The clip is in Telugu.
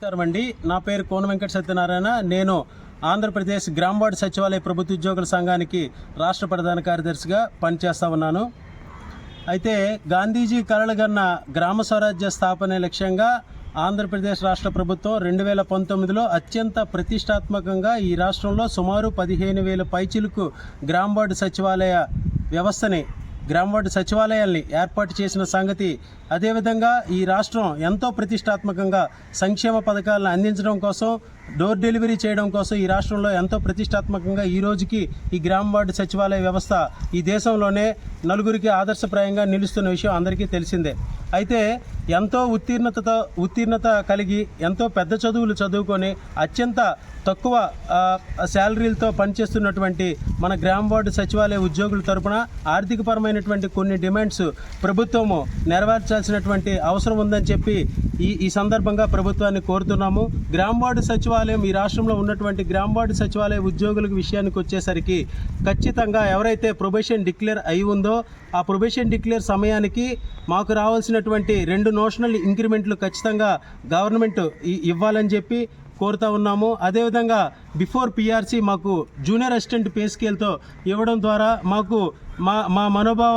నమస్కారం అండి. నా పేరు కోన వెంకట సత్యనారాయణ. నేను ఆంధ్రప్రదేశ్ గ్రామ సచివాలయ ప్రభుత్వ ఉద్యోగుల సంఘానికి రాష్ట్ర ప్రధాన కార్యదర్శిగా పనిచేస్తా ఉన్నాను. అయితే గాంధీజీ కలలుగన్న గ్రామ స్వరాజ్య స్థాపనే లక్ష్యంగా ఆంధ్రప్రదేశ్ రాష్ట్ర ప్రభుత్వం రెండు వేల పంతొమ్మిదిలో అత్యంత ప్రతిష్టాత్మకంగా ఈ రాష్ట్రంలో సుమారు పదిహేను వేల పైచిలకు గ్రామ సచివాలయ వ్యవస్థని గ్రామ వార్డు సచివాలయాల్ని ఏర్పాటు చేసిన సంగతి అదేవిధంగా ఈ రాష్ట్రం ఎంతో ప్రతిష్టాత్మకంగా సంక్షేమ పథకాలను అందించడం కోసం డోర్ డెలివరీ చేయడం కోసం ఈ రాష్ట్రంలో ఎంతో ప్రతిష్టాత్మకంగా ఈ రోజుకి ఈ గ్రామ వార్డు సచివాలయ వ్యవస్థ ఈ దేశంలోనే నలుగురికి ఆదర్శప్రాయంగా నిలుస్తున్న విషయం అందరికీ తెలిసిందే. అయితే ఎంతో ఉత్తీర్ణతతో ఉత్తీర్ణత కలిగి ఎంతో పెద్ద చదువులు చదువుకొని అత్యంత తక్కువ శాలరీలతో పనిచేస్తున్నటువంటి మన గ్రామ వార్డు సచివాలయ ఉద్యోగుల తరపున ఆర్థికపరమైనటువంటి కొన్ని డిమాండ్స్ ప్రభుత్వము నెరవేర్చాల్సినటువంటి అవసరం ఉందని చెప్పి ఈ ఈ సందర్భంగా ప్రభుత్వాన్ని కోరుతున్నాము. గ్రామ వార్డు సచివాలయ ఈ రాష్ట్రంలో ఉన్నటువంటి గ్రామ వార్డు సచివాలయ ఉద్యోగులకు విషయానికి వచ్చేసరికి ఖచ్చితంగా ఎవరైతే ప్రొబేషన్ డిక్లేర్ అయి ఉందో ఆ ప్రొబేషన్ డిక్లేర్ సమయానికి మాకు రావాల్సినటువంటి రెండు నోషనల్ ఇంక్రిమెంట్లు ఖచ్చితంగా గవర్నమెంట్ ఇవ్వాలని చెప్పి కోరుతా ఉన్నాము. అదేవిధంగా బిఫోర్ పిఆర్సీ మాకు జూనియర్ అసిస్టెంట్ పే స్కేల్తో ఇవ్వడం ద్వారా మాకు మా మా మనోభావ